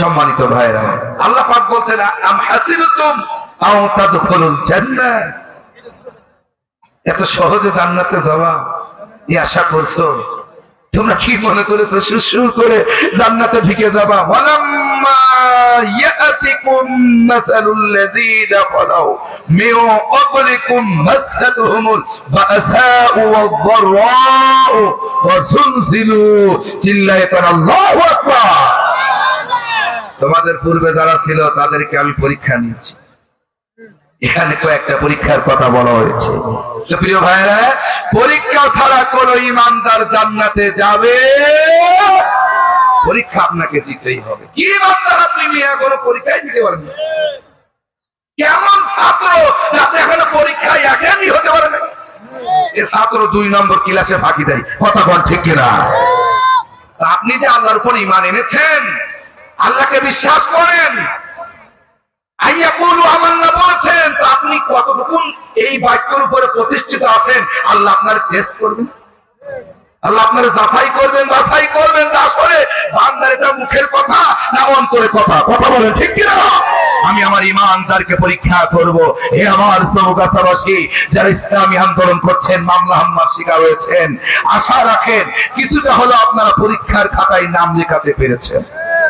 সম্মানিত ভাইরা আল্লাহ পাক বলছেন, আম হাসিবতুম আও তাদখুলুল জান্নাহ? এত সহজে জান্নাতে যাওয়া এই আশা করছ? তোমরা কি মনে করেছ সুসুর করে জান্নাতে ঢুকে যাবা? ওয়ালাম্মা ইয়াতিকুম মাসালুল লাযীনা মাসাতুহুমুল বাসাউ ওয়াদ-দাররাউ চিল্লায়ে কোন আল্লাহু আকবার। তোমাদের পূর্বে যারা ছিল, তাদেরকে আমি পরীক্ষা নিয়েছি। এখানে কয়েকটা পরীক্ষার কথা বলা হয়েছে। প্রিয় ভাইরা পরীক্ষা ছাড়া কোন ইমানদার জান্নাতে যাবে? পরীক্ষা আপনাকে দিতেই হবে। কি ইমানদার আপনি মিয়া? কোনো পরীক্ষায় দিতে পারেন কেমন ছাত্র যাতে এখনও পরীক্ষায় একানি হতে পারে এ ছাত্র দুই নম্বর ক্লাসে ফাঁকি দেয়। কথা বল ঠিক কিনা? আপনি যে আল্লাহর উপর ইমান এনেছেন আল্লাহকে বিশ্বাস করেন। বলছেন, তো আপনি এই বাক্যের উপরে প্রতিষ্ঠিত আছেন? আল্লাহ আপনার টেস্ট করবেন। আল্লাহ যাচাই করবেন করবেন। আসলে বান্দার এটা মুখের কথা না অন্তরের কথা? কথা বলেন, ঠিক কিনা? আমি আমার ইমানদারকে পরীক্ষা করব। হে আমার সৌগাছাবাসী যারা ইসলামী আন্দোলন করছেন, মামলা, হামলা শিকার হয়েছেন আশা রাখেন, কিছুটা হলো আপনারা পরীক্ষার খাতায় নাম লেখাতে পেরেছেন।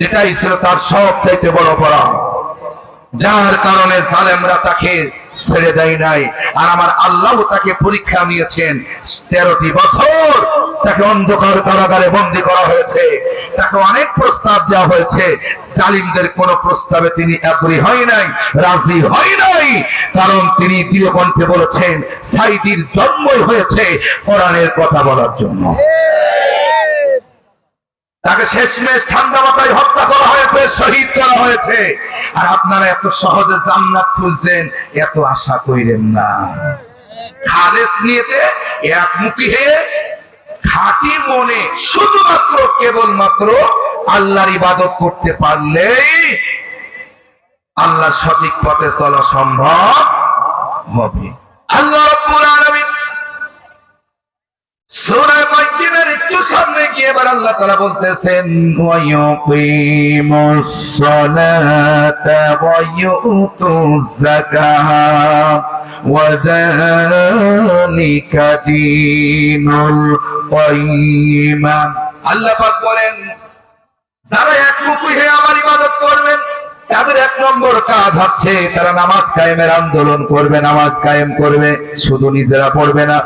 এটাই ছিল তার সব চাইতে বড় অপরাধ। যার কারণে সালেমরা তাকে ছেড়ে দেয় নাই। আর আমার আল্লাহ তাকে পরীক্ষা নিয়েছেন, তেরোটি বছর তাকে অন্ধকার কারাগারে বন্দী করা হয়েছে। তাকে অনেক প্রস্তাব দেওয়া হয়েছে। জালিমদের কোন প্রস্তাবে তিনি এগ্রি হয় নাই, রাজি হয় নাই। কারণ তিনি দৃঢ়কণ্ঠে বলেছেন সাইদির জন্মই হয়েছে কোরআনের কথা বলার জন্য। তাকে শেষমেশ ঠান্ডা মাথায় হত্যা করা হয়েছে, শহীদ করা হয়েছে। আর আপনারা এত সহজে জান্নাত খুঁজছেন এত আশা করিলেন না। খালেস নিয়েতে একমুখী হয়ে খাঁটি মনে শুধুমাত্র কেবলমাত্র আল্লাহর ইবাদত করতে পারলেই আল্লাহ সঠিক পথে চলা সম্ভব হবে। আল্লাহ রাব্বুল আলামিন একটু সামনে গিয়ে এবার আল্লাহ তাআলা বলতেছেন ওয়া ইউকিমুস সালাতা ওয়া ইউতুজ যাকাত ওয়া যালিকা দীনুল কাইয়্যিমা আল্লাহ পাক বলেন, যারা একমুখী হয়ে আমার ইবাদত করবেন তাদের এক নম্বর কাজ হচ্ছে তারা নামাজ কায়েমের আন্দোলন করবে, নামাজ কায়েম করবে, শুধু নিজেরা পড়বে না।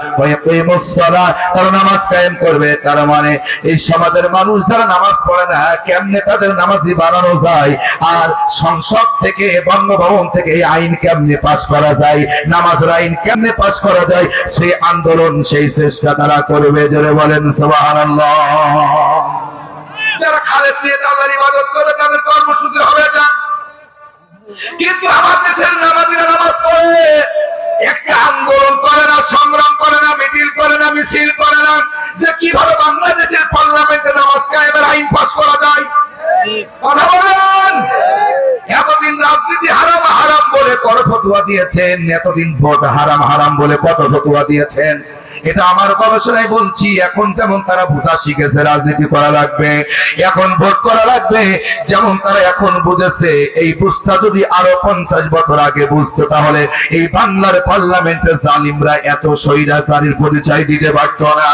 তারা নামাজ কায়েম করবে, তার মানে এই সমাজের মানুষ যারা নামাজ পড়ে না, কেমনে তাদের নামাজি বানানো যায়? আর সংসদ থেকে, বঙ্গভবন থেকে এই আইন কেমনে পাশ করা যায়? নামাজের আইন কেমনে পাশ করা যায়? সেই আন্দোলন, সেই চেষ্টা তারা করবে, জোরে বলেন সুবহানাল্লাহ। যারা খালেস নিয়ে আল্লাহর ইবাদত করে তাদের কর্মসূচি হবে এটা। কিন্তু আমার দেশের নামাজিরা নামাজ পড়ে। একটা আন্দোলন করে না, সংগ্রাম করে না, মিছিল করে না, মিছিল করে না। যে কীভাবে বাংলাদেশের পার্লামেন্টে নামাজ কায়েমের আইন পাস করা যায়? কথা বলেন। এতদিন রাজনীতি হারাম কত ফতুয়া দিয়েছেন? এতদিন ভোট হারাম হারাম বলে কত ফতুয়া দিয়েছেন? এটা আমার গবেষণায় বলছি, এখন যেমন তারা বোঝা শিখেছে রাজনীতি করা লাগবে, এখন ভোট করা লাগবে, যেমন তারা এখন বুঝেছে, এই বুঝটা যদি আরও পঞ্চাশ বছর আগে বুঝতো, তাহলে এই বাংলার পার্লামেন্টে জালিমরা এত স্বৈরাচারীর পরিচয় দিতে পারত না।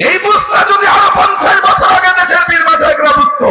এই বুঝটা যদি আরও পঞ্চাশ বছর আগে দেশের বীর মাঝাইকরা বুঝতো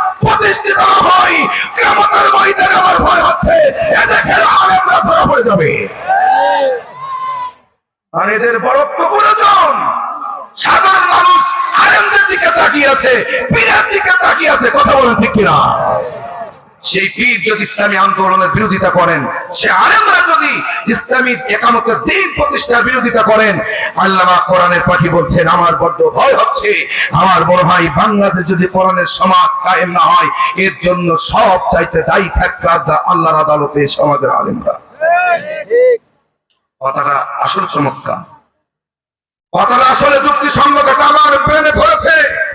প্রতিষ্ঠিত হয় কেমতের ময়দানে আমার ভয় হচ্ছে। এদেশের আলেমরা ধরা পড়ে যাবে। আর এদের বরত্ব প্রয়োজন সাধারণ মানুষ আলেমদের দিকে তাকিয়ে আছে, পীরের দিকে তাকিয়ে আছে, কথা বলেন ঠিক কিনা? সেই পীর যদি ইসলামী আন্দোলনের বিরোধিতা করেন, সে আলেমরা যদি ইসলামী একামতের দিন প্রতিষ্ঠার বিরোধিতা করেন, আল্লামা কোরআনের পাঠি বলছেন, আমার বড্ড ভয় হচ্ছে। আমার মনে হয় বাংলাদেশ যদি কোরআনের সমাজ কায়েম না হয়, এর জন্য সব চাইতে দায়ী থাকবে আল্লাহ- আল্লাহর আদালতে সমাজের আলেমরা। কথাটা আসল চমৎকার। কথাটা আসলে যুক্তিসঙ্গত আমার ব্রেনে ধরেছে।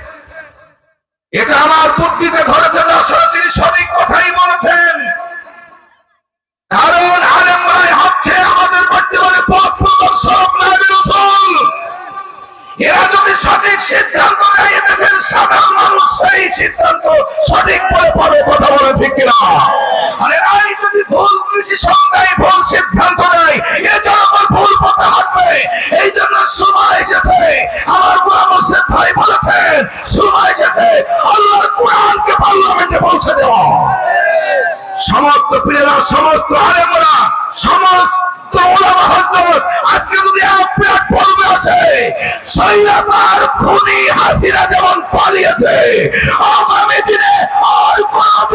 এটা আমার বুদ্ধিতে ধরেছে আসলে তিনি সঠিক কথাই বলেছেন। কারণ আলেম ভাই হচ্ছে আমাদের বর্তমানে পথ প্রদর্শক এরা যদি সঠিক সিদ্ধান্ত নেয়, এদেশের সাধারণ মানুষ সেই সিদ্ধান্ত সঠিক পাবে, কথা বলে ঠিক কিনা? আর এরাই যদি ভুল কৃষি সংজ্ঞায় ভুল সিদ্ধান্ত নেয়, এ জনগণ ভুল পথে হাঁটবে। এই জন্য সময় এসেছে। আমার গোলাম হোসেন ভাই বলেছেন সময় এসেছে। আল্লাহর কোরআনকে পার্লামেন্টে পৌঁছে দেওয়া। সমস্ত পীরেরা, সমস্ত আলেমরা, সমস্ত যেমন পালিয়েছে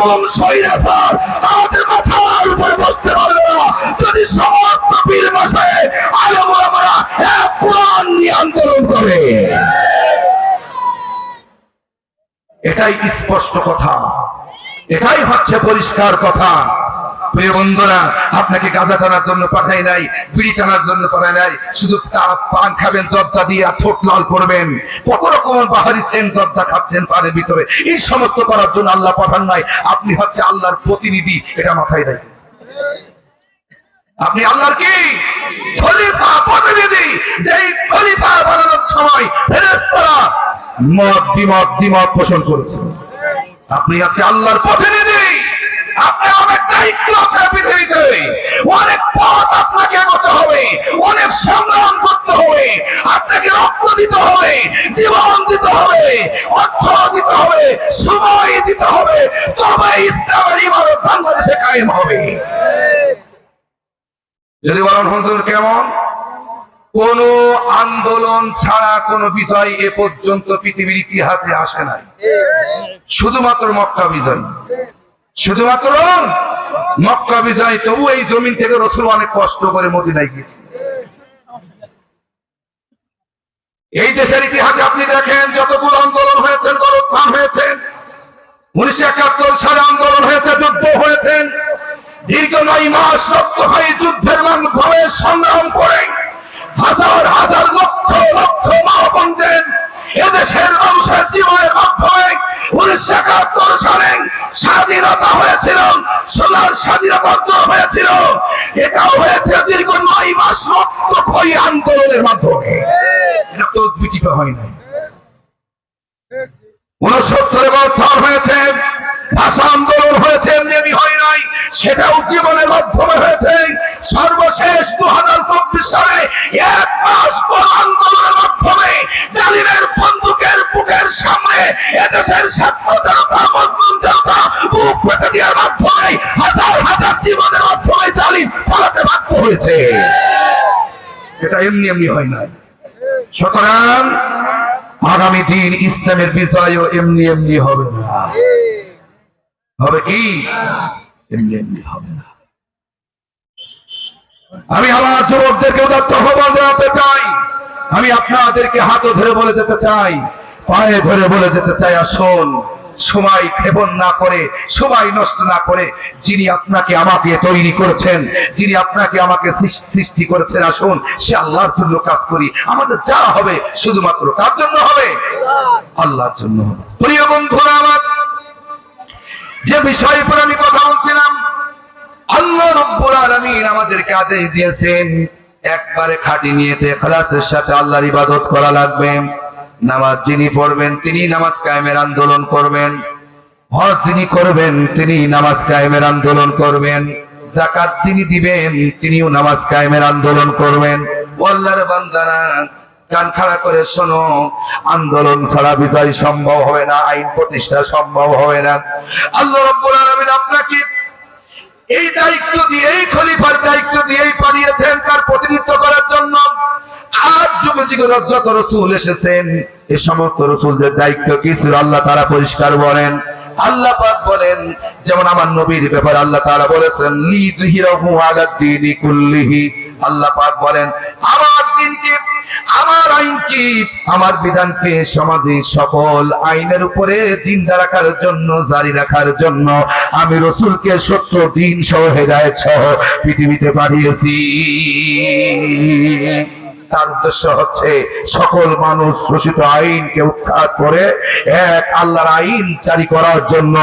আমাদের মাথার উপরে বসতে পারবে না। যদি সমস্ত পীর আলেমরা এক কোরআন নিয়ে আন্দোলন করে। এটাই স্পষ্ট কথা। এটাই হচ্ছে পরিষ্কার কথা। প্রিয় বন্ধুরা, আপনাকে গাঁজা টানার জন্য পাঠাই নাই, বিড়ি টানার জন্য পাঠাই নাই, শুধু পান খাবেন, জর্দা দিয়ে আর ঠোঁট লাল করবেন। কত রকমের বাহারি সেন জর্দা খাচ্ছেন পানের ভিতরে। এই সমস্ত করার জন্য আল্লাহ পাঠান নাই, আপনি হচ্ছে আল্লাহর প্রতিনিধি, এটা মাথায় রাখবেন আপনি আল্লাহর কি? খলিফা, প্রতিনিধি, যেই খলিফা বানানোর সময় ফেরেশতারা মত বিমত দ্বিমত পোষণ করেছে। আপনি আছে আল্লাহর প্রতিনিধি। আপনি অনেক দায়িত্ব আছে পৃথিবীতে। অনেক পথ আপনাকে এগোতে হবে। অনেক সংগ্রাম করতে হবে। আপনাকে রক্ত দিতে হবে, জীবন দিতে হবে, অর্থ দিতে হবে, সময় দিতে হবে। তবে ইসলামের ইমারত বাংলাদেশে কায়েম হবে। যদি বলেন হুজুর, কেমন? কোন আন্দোলন ছাড়া কোন বিজয় এ পর্যন্ত পৃথিবীর ইতিহাসে আসে নাই। শুধুমাত্র মক্কা বিজয়। শুধুমাত্র মক্কা বিজয় তবু এই জমিন থেকে রসুল অনেক কষ্ট করে মদিনায় গিয়েছে। এই দেশের ইতিহাসে আপনি দেখেন, যতগুলো আন্দোলন হয়েছে গণোত্থান হয়েছে, উনিশশো একাত্তর সালে আন্দোলন হয়েছে, যুদ্ধ হয়েছেন দীর্ঘ নয় মাস রক্ত হয়ে যুদ্ধের মাধ্যমে সংগ্রাম করে হাজার হাজার লক্ষ লক্ষ মা বন্ধেন এদেশের মানুষের জীবনের মাধ্যমে উনিশশো একাত্তর সালে স্বাধীনতা হয়েছিল, সোনার স্বাধীনতা অর্জন হয়েছিল। এটাও হয়েছে দীর্ঘ নয় মাস আন্দোলনের মাধ্যমে। হয় নাই। আন্দোলন সর্বশেষ দু হাজার চব্বিশ সালে এক মাস পর আন্দোলনের মাধ্যমে জালিমের বন্দুকের বুকের সামনে এদেশের জনতা মজলুম জনতা বুক পেতে দেওয়ার মাধ্যমে হাজার হাজার জীবনের মাধ্যমে জালিম পালাতে বাধ্য হয়েছে। এটা এমনি এমনি হয় নাই সুতরাং আগামী দিন ইসলামের বিজয়ও এমনি এমনি হবে না। হবে কি? এমনি এমনি হবে না। আমি আমার যুবকদেরকে উদাত্ত আহ্বান জানাতে চাই। আমি আপনাদেরকে হাতে ধরে বলে যেতে চাই, পায়ে ধরে বলে যেতে চাই, আসুন, সময় ক্ষেপণ না করে, সময় নষ্ট না করে, যিনি আপনাকে আমাকে তৈরি করেছেন, যিনি আপনাকে আমাকে সৃষ্টি করেছেন, আসুন, সে আল্লাহর জন্য কাজ করি। আমাদের যা হবে শুধুমাত্র কার জন্য হবে। আল্লাহর জন্য প্রিয় বন্ধুরা আমার, যে বিষয়ের উপর আমি কথা বলছিলাম, আল্লাহ রব্বুল আলামিন আমাদেরকে আদেশ দিয়েছেন একবারে খাটি নিয়েতে খালাসের সাথে আল্লাহর ইবাদত করা লাগবে। নামাজ যিনি পড়বেন, তিনি নামাজ কায়েমের আন্দোলন করবেন। হজ যিনি করবেন, তিনি নামাজ কায়েমের আন্দোলন করবেন। জাকাত তিনি দিবেন, তিনিও নামাজ কায়েমের আন্দোলন করবেন। আল্লাহর বান্দারা, কান খাড়া করে শোনো, আন্দোলন ছাড়া বিজয় সম্ভব হবে না, আইন প্রতিষ্ঠা সম্ভব হবে না। আল্লাহ রব্বুল আলামিন আপনাকে এই দায়িত্ব দিয়ে, এই খলিফার দায়িত্ব দিয়েই পাঠিয়েছেন তার প্রতিনিধিত্ব করার জন্য। আর যুগে যুগে যত রসুল এসেছেন। এ সমস্ত রসুলদের দায়িত্ব কি আল্লাহ তারা পরিষ্কার বলেন। আল্লাহ পাক বলেন, যেমন আমার নবীর ব্যাপারে আল্লাহ তারা বলেছেন লিযহিরাহু আলাদ দীনি কুল্লিহি। আল্লাহ পাক বলেন, আমার দিনকে আমার আইনকে আমার বিধানকে সমাজে সকল আইনের উপরে জিন্দা রাখার জন্য, জারি রাখার জন্য আমি রসুলকে সত্য দিন সহ হেদায়ত সহ পৃথিবীতে পাঠিয়েছি। তার উদ্দেশ্য হচ্ছে সকল মানুষ রচিত আইনকে উৎখাত করে এক আল্লাহর আইন জারি করার জন্য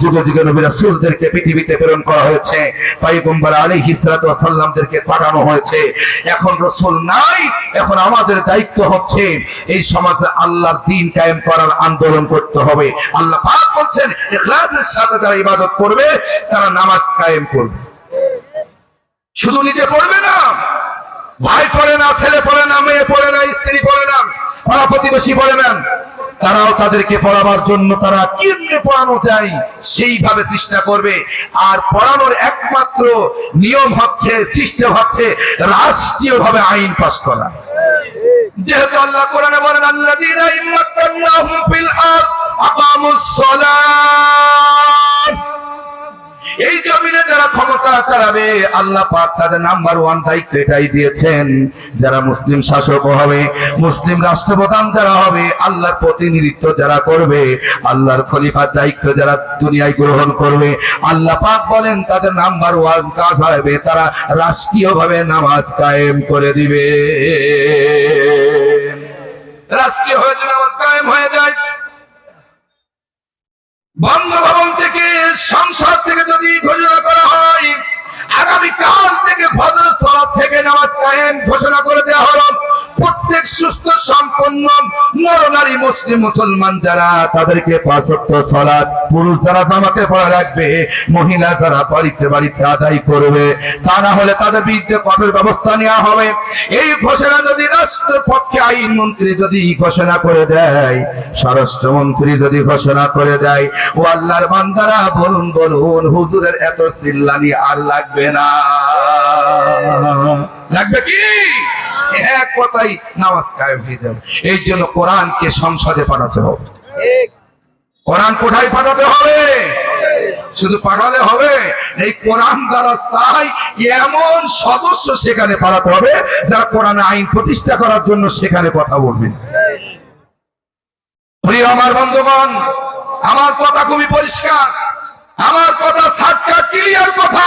যুগে যুগে নবী রাসূলদেরকে পৃথিবীতে প্রেরণ করা হয়েছে। পয়গম্বর আলাইহিস সালাতু ওয়াস সালামদেরকে পাঠানো হয়েছে। এখন রসুল নাই, এখন আমাদের দায়িত্ব হচ্ছে এই সমাজে আল্লাহর দিন কায়েম করার আন্দোলন করতে হবে। আল্লাহ পাক বলছেন, ইখলাসের সাথে যারা ইবাদত করবে, তারা নামাজ কায়েম করবে। শুধু নিজে পড়বে না ভাই পড়ে না, ছেলে পড়ে না, মেয়ে পড়ে না, স্ত্রী পড়ে না, পাড়া প্রতিবেশী পড়ে না, তারাও তাদেরকে পড়াবার জন্য তারা কেমনে পড়ানো যায় সেইভাবে চেষ্টা করবে। আর পড়ানোর একমাত্র নিয়ম হচ্ছে, সিস্টেম হচ্ছে রাষ্ট্রীয় ভাবে আইন পাশ করা। যেহেতু আল্লাহ কোরআনে বলেন আল্লাহ আরদ, আকামুস সালাত। এই জমিনে যারা ক্ষমতা চালাবে, আল্লাহ পাক তাদের নাম্বার ওয়ান দায়িত্ব এটাই দিয়েছেন। যারা মুসলিম শাসক হবে, মুসলিম রাষ্ট্রপ্রধান যারা হবে, আল্লাহর প্রতিনিধিত্ব যারা করবে, আল্লাহর খলিফার দায়িত্ব যারা দুনিয়ায় গ্রহণ করবে, আল্লাহ পাক বলেন, তাদের নাম্বার ওয়ান কাজ হবে, তারা রাষ্ট্রীয়ভাবে নামাজ কায়েম করে দিবে। রাষ্ট্রীয় হয়ে যদি নামাজ কায়েম হয়ে যায় বঙ্গভবন থেকে সংসদ থেকে যদি ঘোষণা করা হয় আগামী কাল থেকে ফজর সলাত থেকে নামাজ কায়েম ঘোষণা করে দেওয়া প্রত্যেক সুস্থ, সম্পন্ন মুসলিম, মুসলমান যারা, তাদেরকে পুরুষ যারা পড়া রাখবে, মহিলা যারা বাড়িতে বাড়িতে আদায় করবে, তা না হলে তাদের বিরুদ্ধে কঠোর ব্যবস্থা নেওয়া হবে। এই ঘোষণা যদি রাষ্ট্রের পক্ষে আইন মন্ত্রী যদি ঘোষণা করে দেয়, স্বরাষ্ট্রমন্ত্রী যদি ঘোষণা করে দেয়, ও আল্লাহর বান্দারা বলুন বলুন, হুজুরের এত চিল্লানি আর লাগবে না। লাগবে কি? এক কথাই নামাজ কায়েম হয়ে যাবে। এই জন্য কোরআনকে সংসদে পাঠাতে হবে। কোরআন কোথায় পাঠাতে হবে? শুধু পাঠালে হবে? এই কোরআন যারা চাই এমন সদস্য সেখানে পাঠাতে হবে যারা কোরআনে আইন প্রতিষ্ঠা করার জন্য সেখানে কথা বলবেন প্রিয় আমার বন্ধুগণ, আমার কথা খুবই পরিষ্কার। আমার কথা সাতটা ক্লিয়ার কথা।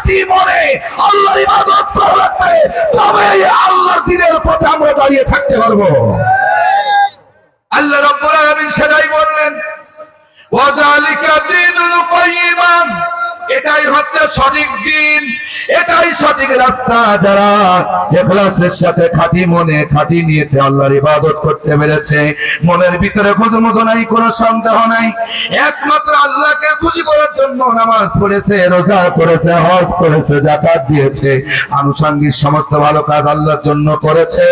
খাটি মনে আল্লাহর ইবাদত করা লাগবে তবে আল্লাহর দিনের পথে আমরা দাঁড়িয়ে থাকতে পারব। আল্লাহ রব্বুল আলামিন সেটাই বললেন ওয়াজালিকা দীনুল কাইয়্যিমা এটাই হচ্ছে সঠিক দিন, এটাই সঠিক রাস্তা। যারা ইখলাসের সাথে খাঁটি মনে, খাঁটি নিয়েতে আল্লাহর ইবাদত করতে পেরেছে, মনের ভিতরে খুঁজমতো নাই কোনো সন্দেহ নাই। একমাত্র আল্লাহকে খুশি করার জন্য নামাজ পড়েছে, রোজা করেছে, হজ করেছে, যাকাত দিয়েছে, আনুষঙ্গিক সমস্ত ভালো কাজ আল্লাহর জন্য করেছে।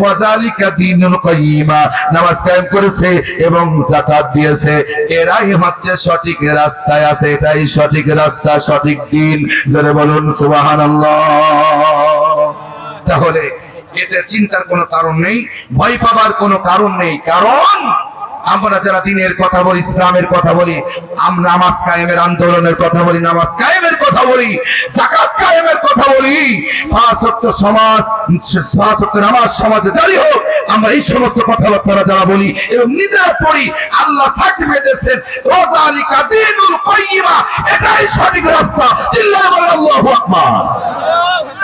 ওয়াজালিকা দীনুল কাইয়্যিমা নামাজ কায়েম করেছে এবং যাকাত দিয়েছে। এরাই হচ্ছে সঠিক রাস্তায় আছে, এটাই সঠিক রাস্তা। সঠিক দিন। জোরে বলুন সুবাহান তাহলে এতে চিন্তার কোনো কারণ নেই, ভয় পাবার কোনো কারণ নেই। কারণ আমরা যারা দিনের কথা বলি, ইসলামের কথা বলি, আমরা নামাজ কায়েমের আন্দোলনের কথা বলি, নামাজ কায়েমের কথা বলি জাকাত কায়েমের কথা বলি। পাঁচ সমাজ, পাঁচ নামাজ সমাজে জারি হোক, আমরা এই সমস্ত কথাবার্তা যারা বলি এবং নিজেরা পড়ি, আল্লাহ সার্টিফিকেট দিয়েছেন রোজালিকা দিনুল কাইয়্যিমা এটাই সঠিক রাস্তা বলেন আল্লাহু আকবার।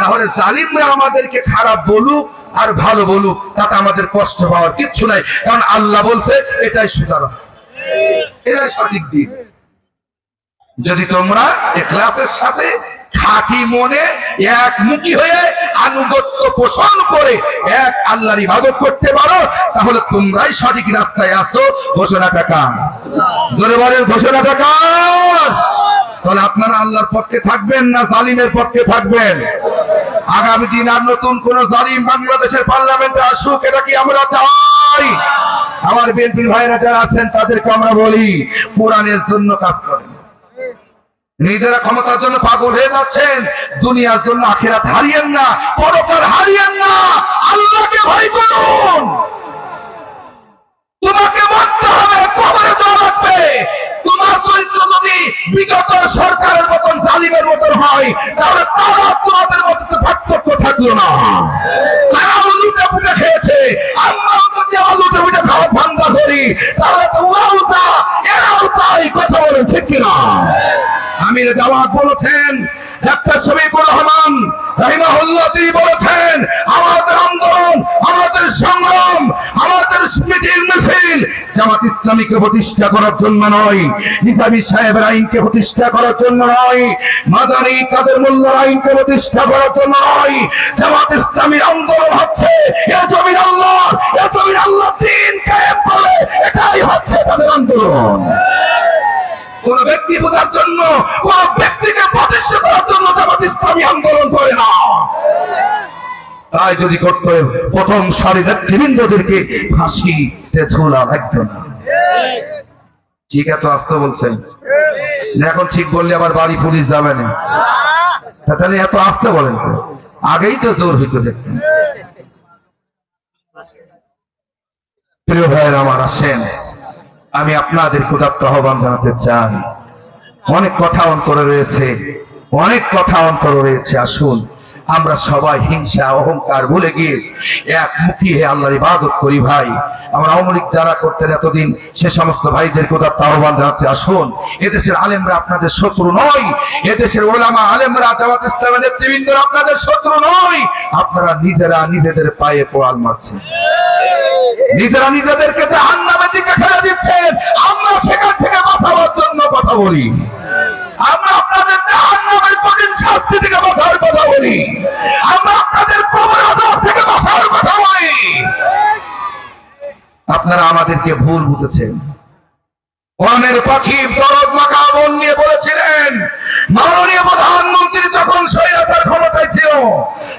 তাহলে জালিমরা আমাদেরকে খারাপ বলুক আর ভালো বলুক, তাতে আমাদের কষ্ট পাওয়ার কিচ্ছু নাই। কারণ আল্লাহ বলছে, এটাই রাস্তা এটাই সঠিক দিন যদি তোমরা এখলাসের সাথে খাঁটি মনে একমুখী হয়ে আনুগত্য পোষণ করে এক আল্লাহর ইবাদত করতে পারো, তাহলে তোমরাই সঠিক রাস্তায় আসো। ঘোষণা কার? জোরে বলেন, ঘোষণাটা কার? তাহলে আপনারা আল্লাহর পক্ষে থাকবেন না জালিমের পক্ষে থাকবেন? আগামী দিন আর নতুন কোন জালিম বাংলাদেশের পার্লামেন্টে আসুক, এটা কি আমরা চাই? আমার বিএনপি ভাইরা যারা আছেন, তাদেরকে আমরা বলি, কোরআনের জন্য কাজ করেন। নিজেরা ক্ষমতার জন্য পাগল হয়ে যাচ্ছেন, দুনিয়ার জন্য আখেরাত হারিয়েন না পরকাল হারিয়েন না। আল্লাহকে ভয় করুন। তোমাকে মরতে হবে, কবরে লাগবে। তোমার চরিত্র যদি বিগত সরকারের মতন, জালিমের মতন হয়, তাহলে তারা তোমাদের থাকল না। তারা লুটে পুটে খেয়েছে। আমরাও যদি আমার লুটে পুটে খাওয়া ধান্দা করি। তাহলে তো ওরাও যা এরাও তাই কথা বলে, ঠিক কিনা? আমির জামাত বলেছেন একটা শফিকুর রহমান রাহিমাহুল্লাহ তিনি বলেছেন, আমাদের আন্দোলন, আমাদের সংগ্রাম, আমাদের মিটিং মিছিল জামাত ইসলামীকে প্রতিষ্ঠা করার জন্য নয়, নিজামী সাহেবের আইনকে প্রতিষ্ঠা করার জন্য নয়, মাদানী কাদের মোল্লার আইনকে প্রতিষ্ঠা করার জন্য নয়, জামাত ইসলামীর আন্দোলন হচ্ছে, এ জমির আল্লাহ, এ জমির আল্লাহ দিন কায়েম করে এটাই হচ্ছে তাদের আন্দোলন। কোন ব্যক্তি বোঝার জন্য, কোন ব্যক্তিকে প্রতিষ্ঠা করার জন্য জামাত ইসলামী আন্দোলন করে না। তাই যদি করতে প্রথম সারি নেতৃবৃন্দদেরকে ফাঁসিতে ঝোলা লাগতো না। ঠিক এত আসতে বলছেন? এখন ঠিক বললে আবার বাড়ি পুলিশ যাবে না। তাহলে এত আসতে বলেন তো। আগেই তো জোর হইতো দেখতেন প্রিয় ভাইয়ের, আমার আসেন। আমি আপনাদের ক্ষুদাত্ত আহ্বান জানাতে চাই। অনেক কথা অন্তরে রয়েছে, অনেক কথা অন্তরে রয়েছে, আসুন। আমরা সবাই হিংসা, অহংকার ভুলে গিয়ে এক মুখী হে আল্লাহর ইবাদত করি ভাই। আমরা অমরিক যারা করতেন এতদিন, সে সমস্ত ভাইদের ক্ষুদাত্ত আহ্বান জানাচ্ছে আসুন। এদেশের আলেমরা আপনাদের শত্রু নয়। এদেশের ওলামা আলেমরা জামাত ইসলামের নেতৃবৃন্দ আপনাদের শত্রু নয়। আপনারা নিজেরা নিজেদের পায়ে পোয়াল মারছেন। নিজেরা নিজেদেরকে জাহান্নামের দিকে ঠেলে দিচ্ছেন আমরা সেখান থেকে বাঁচাবার জন্য কথা বলি। আমরা আপনাদের জাহান্নামের কঠিন শাস্তি থেকে বাঁচার কথা বলি। আমরা আপনাদের কবর আজাব থেকে বাঁচার কথা বলি। আপনারা আমাদেরকে ভুল বুঝেছেন। কোরআনের পাখি দরদ মাখা মন নিয়ে বলেছিলেন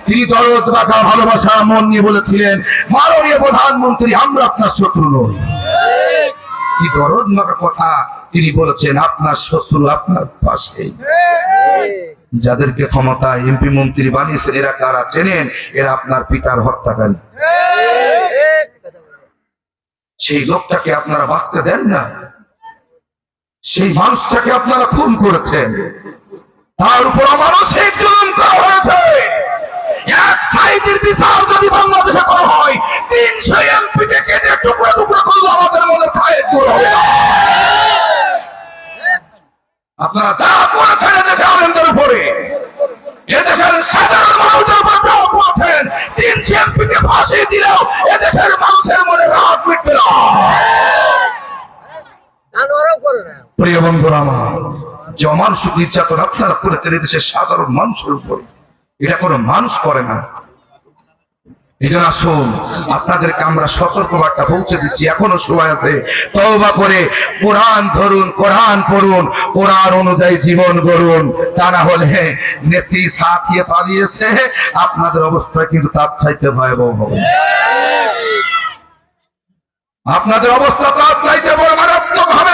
তিনি দরদ মাখা, ভালোবাসা, মন নিয়ে বলেছিলেন, মাননীয় প্রধানমন্ত্রী, আমরা আপনার শত্রু নই। কি দরদ মাখা কথা? তিনি বলেছেন, আপনার শত্রু আপনার পাশে। যাদেরকে ক্ষমতা এমপি মন্ত্রী বানিয়েছেন, এরা কারা চেনেন? এরা আপনার পিতার হত্যাকারী। সেই লোকটাকে আপনারা বাঁচতে দেন না। সেই মানুষটাকে আপনারা খুন করেছেন। তার উপর মানসিক জুলুম করা হয়েছে। এক সাইডের বিচার যদি বাংলাদেশে করা হয় তিনশো এমপি কেটে টুকরা টুকরা করলে আমাদের মনে খায় দূর হবে। না। আপনারা যা করেছেন এদেশে আনন্দের উপরে এদেশের সাধারণ মানুষের উপর যা করেছেন তিনশো এমপি কে ফাঁসি দিলেও এদেশের মানুষের মনে রাগ মিটবে করে না। প্রিয় বন্ধুরা আমার যে অমানসিক নির্যাতন আপনারা করেছেন এদেশের সাধারণ মানুষের উপর। এটা কোনো মানুষ করে না। এই আসুন, আপনাদেরকে আমরা সতর্ক বার্তা পৌঁছে দিচ্ছি। এখনও সময় আছে। করে কোরআন ধরুন, কোরআন পড়ুন, কোরআন অনুযায়ী জীবন গড়ুন। তা না হলে নেত্রী সাথিয়ে পালিয়েছে, আপনাদের অবস্থা কিন্তু তার চাইতে ভয়াবহ হবে। আপনাদের অবস্থা তার চাইতে বড় মারাত্মক হবে।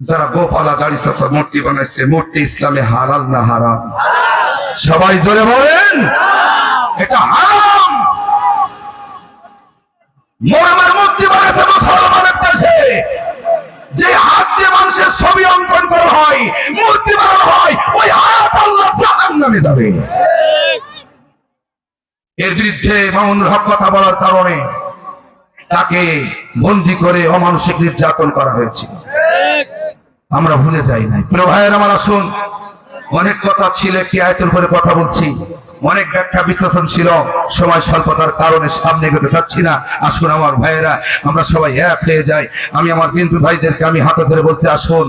যারা গোপালা দাড়ি চাষা মূর্তি বানাইছে, মূর্তি ইসলামে হারাল না হারাম? সবাই জোরে বলেন, এটা হারাম। মোহাম্মদ মূর্তি বানাইছে মুসলমানের দেশে। যে হাত দিয়ে মানুষের ছবি অঙ্কন করা হয়, মূর্তি বানানো হয়, ওই হাত আল্লাহ জাহান নামে যাবে। এর বিরুদ্ধে মামুনুল হক কথা বলার কারণে তাকে বন্দি করে অমানসিক নির্যাতন করা হয়েছিল আমরা ভুলে যাই নাই। প্রিয় আমার আসুন, অনেক কথা ছিল, একটি আয়তের উপরে কথা বলছি। অনেক ব্যাখ্যা, বিশ্লেষণ ছিল, সময় স্বল্পতার কারণে সামনে এগোতে পারছি না। আসুন আমার ভাইয়েরা, আমরা সবাই এক হয়ে যাই। আমি আমার বিন্দু ভাইদেরকে আমি হাতে ধরে বলতে আসুন।